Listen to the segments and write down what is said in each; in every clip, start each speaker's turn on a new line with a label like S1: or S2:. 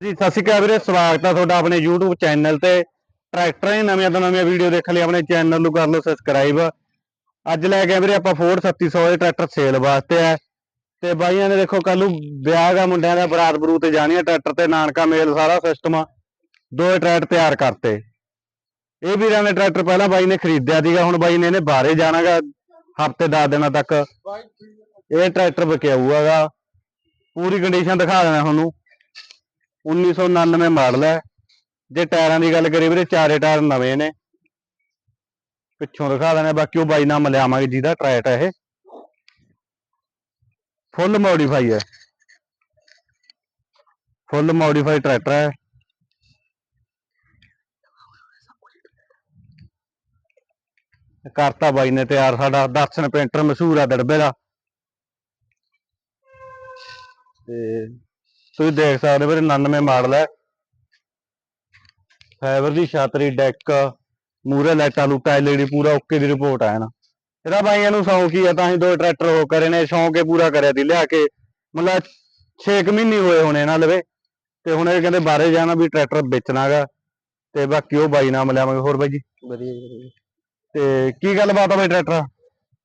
S1: ਜੀ, ਸਤਿ ਸ਼੍ਰੀ ਅਕਾਲ ਵੀਰੇ, ਸਵਾਗਤ ਆ ਤੁਹਾਡਾ ਆਪਣੇ YouTube ਚੈਨਲ ਤੇ। ਟਰੈਕਟਰਾਂ ਦੀ ਨਵੀਆਂ ਤੋਂ ਨਵੀਆਂ ਵੀਡੀਓ ਦੇਖਣ ਲਈ ਆਪਣੇ ਚੈਨਲ ਨੂੰ ਕਰ ਲਓ ਸਬਸਕ੍ਰਾਈਬ ਅੱਜ ਲੈ ਕੇ ਆਏ ਵੀਰੇ ਆਪਾਂ ਫੋਰਡ 3700 ਦੇ ਟਰੈਕਟਰ ਸੇਲ ਵਾਸਤੇ ਆ। ਤੇ ਬਾਈਆਂ ਨੇ ਦੇਖੋ ਕੱਲ ਨੂੰ ਵਿਆਹ ਦਾ ਮੁੰਡਿਆਂ ਦਾ ਬਰਾਤ ਬਰੂਤ ਜਾਣੀ ਆ, ਟਰੈਕਟਰ ਤੇ ਨਾਨਕਾ ਮੇਲ ਸਾਰਾ ਸਿਸਟਮ ਆ। ਦੋ ਟਰੈਕਟਰ ਤਿਆਰ ਕਰਤੇ। ਇਹ ਵੀਰਾਂ ਨੇ ਟਰੈਕਟਰ ਪਹਿਲਾਂ ਬਾਈ ਨੇ ਖਰੀਦਿਆ ਸੀਗਾ, ਹੁਣ ਬਾਈ ਨੇ ਇਹਨੇ ਬਾਹਰੇ ਜਾਣਾਗਾ, ਹਫ਼ਤੇ 10 ਦਿਨਾਂ ਤੱਕ। ਇਹ ਟਰੈਕਟਰ ਵਿਕਿਆ ਹੋਊਗਾ ਪੂਰੀ ਕੰਡੀਸ਼ਨ ਦਿਖਾ ਦੇਣਾ ਤੁਹਾਨੂੰ। 1999 ਮਾਡਲ ਹੈ। ਜੇ ਟਾਇਰਾਂ ਦੀ ਗੱਲ ਕਰੀਏ ਵੀਰੇ, ਚਾਰੇ ਟਾਇਰ ਨਵੇਂ ਨੇ। ਪਿੱਛੋਂ ਦਿਖਾ ਦੇਣਾ ਬਾਕੀ ਉਹ ਬਾਈ ਨਾਲ ਮਿਲਾਵਾਂਗੇ ਜਿਹਦਾ ਟਰੈਟ ਹੈ ਇਹ। ਫੁੱਲ ਮੋਡੀਫਾਈ ਹੈ। ਫੁੱਲ ਮੋਡੀਫਾਈ ਟਰੈਕਟਰ ਹੈ। ਕਰਤਾ ਬਾਈ ਨੇ ਤਿਆਰ ਸਾਡਾ, ਦਰਸ਼ਨ ਪੇਂਟਰ ਮਸ਼ਹੂਰ ਆ ਦੜਬੇ ਦਾ। ਤੇ ਤੁਸੀਂ ਦੇਖ ਸਕਦੇ ਹੋ ਵੀਰੇ 99 ਮਾਡਲ ਹੈ। ਫਾਈਬਰ ਦੀ ਛਤਰੀ ਡੈਕ ਮੂਰੇ ਲਾਈਟਾਂ ਲੂਟਾਂ ਐਲਈਡੀ ਪੂਰਾ ਓਕੇ ਦੀ ਰਿਪੋਰਟ ਆ ਨਾ ਇਹਦਾ ਬਾਈਆਂ ਨੂੰ ਸ਼ੌਂਕ ਹੀ ਆ ਤਾਂ ਹੀ ਦੋ ਟਰੈਕਟਰ ਹੋ ਕਰੇ ਨੇ ਸ਼ੌਂਕ ਹੀ ਪੂਰਾ ਕਰਿਆ ਦੀ ਲਿਆ ਕੇ ਮਤਲਬ 6 ਮਹੀਨੇ ਹੋਏ ਹੋਣੇ ਇਹਨਾਂ ਲਵੇ। ਤੇ ਹੁਣ ਇਹ ਕਹਿੰਦੇ ਬਾਹਰੇ ਜਾਣਾ ਵੀ ਟਰੈਕਟਰ ਵੇਚਣਾਗਾ ਤੇ ਬਾਕੀ ਉਹ ਬਾਈ ਨਾਲ ਮਿਲਾਵਾਂਗੇ। ਹੋਰ ਬਾਈ ਜੀ?
S2: ਵਧੀਆ ਜੀ ਵਧੀਆ।
S1: ਤੇ ਕੀ ਗੱਲਬਾਤ ਆ ਬਾਈ ਟਰੈਕਟਰ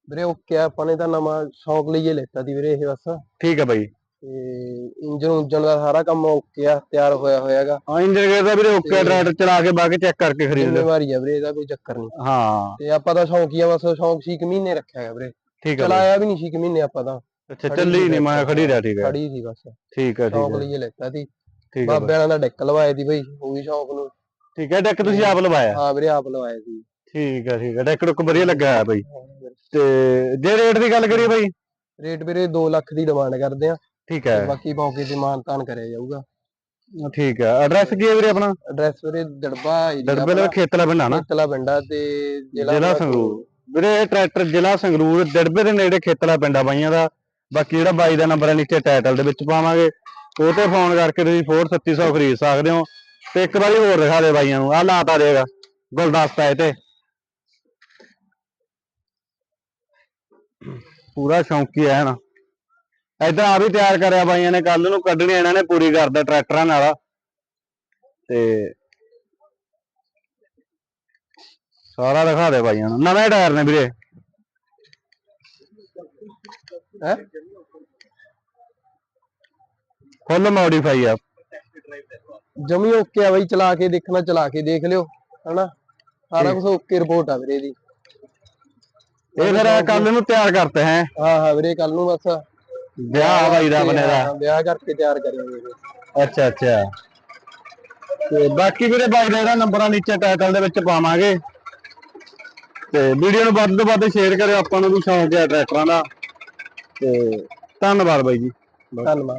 S2: ਵੀਰੇ ਓਕੇ ਆ, ਆਪਾਂ ਨੇ ਤਾਂ ਨਵਾਂ ਸ਼ੌਂਕ ਲਈ ਇਹ ਲੈਤਾ ਸੀ ਵੀਰੇ ਇਹ ਬਸ।
S1: ਠੀਕ ਹੈ ਬਾਈ।
S2: ਤੇ ਇੰਜਨ ਉਂਜਨ ਦਾ ਸਾਰਾ ਕੰਮ ਓਕੇ ਆ ਤਿਆਰ ਹੋਇਆ ਹੋਇਆਗਾ।
S1: ਹਾਂ ਇੰਜਨ ਗੇਅਰ ਦਾ ਵੀਰੇ ਓਕੇ ਟਰੈਕਟਰ ਚਲਾ ਕੇ ਬਾਕੀ ਚੈੱਕ ਕਰਕੇ ਖਰੀਦ ਲਿਓ।
S2: ਜ਼ਿੰਮੇਵਾਰੀ ਆ ਵੀਰੇ ਇਹਦਾ ਕੋਈ ਚੱਕਰ ਨਹੀਂ।
S1: ਹਾਂ।
S2: ਤੇ ਆਪਾਂ ਤਾਂ ਸ਼ੌਂਕੀਆ ਬਸ ਸ਼ੌਂਕ ਸੀ ਇੱਕ ਮਹੀਨੇ ਰੱਖਿਆ ਹੈ ਵੀਰੇ।
S1: ਠੀਕ ਹੈ ਬਾਈ।
S2: ਚਲਾਇਆ ਵੀ ਨਹੀਂ ਸੀ ਇੱਕ ਮਹੀਨੇ ਆਪਾਂ ਤਾਂ।
S1: ਅੱਛਾ ਚੱਲੀ ਨਹੀਂ ਮੈਂ। ਖੜੀ ਰਿਹਾ ਠੀਕ ਹੈ
S2: ਖੜੀ ਸੀ ਬਸ।
S1: ਠੀਕ ਹੈ ਠੀਕ
S2: ਸ਼ੌਂਕ ਲਈ ਲੈਤਾ ਸੀ।
S1: ਠੀਕ ਹੈ
S2: ਬਾਬੇ। ਵਾਲਿਆਂ ਦਾ ਡੈਕ ਲਵਾਇਆ ਸੀ ਬਈ ਉਹ ਵੀ ਸ਼ੌਂਕ ਨੂੰ।
S1: ਠੀਕ ਹੈ ਡੈਕ ਤੁਸੀਂ ਆਪ ਲਵਾਇਆ?
S2: ਹਾਂ ਵੀਰੇ ਆਪ ਲਵਾਇਆ ਸੀ।
S1: ਠੀਕ ਹੈ ਠੀਕ ਹੈ ਡੈਕ ਡੁੱਕ ਵਧੀਆ ਲੱਗਾ ਹੈ ਬਾਈ ਤੇ ਜੇ ਰੇਟ ਦੀ ਗੱਲ ਕਰੀਏ ਬਾਈ?
S2: ਰੇਟ ਵੀਰੇ 2 ਲੱਖ ਦੀ ਡਿਮਾਂਡ ਕਰਦੇ ਆ।
S1: ਠੀਕ ਹੈ।
S2: ਬਾਕੀ ਮੌਕੇ ਤੇ ਮਾਨ ਤਾਨ ਕਰਿਆ ਜਾਊਗਾ।
S1: ਠੀਕ ਹੈ। ਐਡਰੈਸ ਕੀ ਹੈ ਵੀਰੇ ਆਪਣਾ?
S2: ਐਡਰੈਸ ਵੀਰੇ ਦੜਬਾ
S1: ਦੜਬੇ ਦੇ ਖੇਤਲਾ ਪਿੰਡ ਆ ਨਾ?
S2: ਤਲਾ ਪਿੰਡਾ ਤੇ
S1: ਜ਼ਿਲ੍ਹਾ ਸੰਗਰੂਰ। ਵੀਰੇ ਇਹ ਟਰੈਕਟਰ ਜ਼ਿਲ੍ਹਾ ਸੰਗਰੂਰ ਦੜਬੇ ਦੇ ਨੇੜੇ ਖੇਤਲਾ ਪਿੰਡਾ ਬਾਈਆਂ ਦਾ। ਬਾਕੀ ਜਿਹੜਾ ਬਾਈ ਦਾ ਨੰਬਰ ਹੈ ਨੀਚੇ ਟਾਈਟਲ ਦੇ ਵਿੱਚ ਪਾਵਾਂਗੇ। ਉਹ ਤੇ ਫੋਨ ਕਰਕੇ ਤੁਸੀਂ ਫੋਰ 3700 ਖਰੀਦ ਸਕਦੇ ਹੋ। ਤੇ ਇੱਕ ਵਾਰੀ ਹੋਰ ਦਿਖਾ ਦੇ ਬਾਈਆਂ ਨੂੰ। ਆ ਲਾਤਾ ਦੇਗਾ। ਗੁਲਦਸਤਾ ਇਹ ਤੇ। ਪੂਰਾ ਸ਼ੌਂਕੀ ਹੈ ਨਾ? ਇਦਾਂ ਆ ਵੀ ਤਿਆਰ ਕਰਿਆ ਬਾਈਆਂ ਨੇ ਕੱਲ ਨੂੰ ਕੱਢਣੀ ਇਹਨਾਂ ਨੇ ਪੂਰੀ ਕਰਦਾ ਟਰੈਕਟਰਾਂ ਨਾਲ। ਤੇ ਸਾਰਾ ਦਿਖਾ ਦੇ ਬਾਈਆਂ ਨੂੰ। ਨਵੇਂ ਟਾਇਰ ਨੇ ਵੀਰੇ।
S2: ਹੈ?
S1: ਫੁੱਲ ਮੋਡੀਫਾਈ ਆ।
S2: ਜਮੀ ਓਕੇ ਆ ਬਈ ਚਲਾ ਕੇ ਦੇਖਣਾ ਚਲਾ ਕੇ ਦੇਖ ਲਿਓ ਹਨਾ? ਸਾਰਾ ਕੁਝ ਓਕੇ ਰਿਪੋਰਟ ਆ ਵੀਰੇ ਦੀ
S1: ਇਹ ਫਿਰ ਕੱਲ ਨੂੰ ਤਿਆਰ ਕਰਤੇ ਹੈ।
S2: ਹਾਂ ਹਾਂ ਵੀਰੇ ਕੱਲ ਨੂੰ ਬਸ।
S1: ਵਿਆਹ ਬਾਈ ਦਾ ਬਣੇ ਦਾ।
S2: ਵਿਆਹ ਕਰਕੇ ਤਿਆਰ ਕਰਾਂਗੇ
S1: ਅੱਛਾ ਅੱਛਾ। ਤੇ ਬਾਕੀ ਵੀਰੇ ਬਾਈ ਦਾ ਇਹਦਾ ਨੰਬਰਾਂ ਨੀਚੇ ਟਾਈਟਲ ਦੇ ਵਿੱਚ ਪਾਵਾਂਗੇ। ਤੇ ਵੀਡੀਓ ਨੂੰ ਵੱਧ ਤੋਂ ਵੱਧ ਸ਼ੇਅਰ ਕਰਿਓ ਆਪਾਂ ਨੂੰ ਵੀ ਸ਼ੌਂਕ ਹੈ ਟਰੈਕਟਰਾਂ ਦਾ। ਤੇ ਧੰਨਵਾਦ ਬਾਈ ਜੀ।
S2: ਧੰਨਵਾਦ।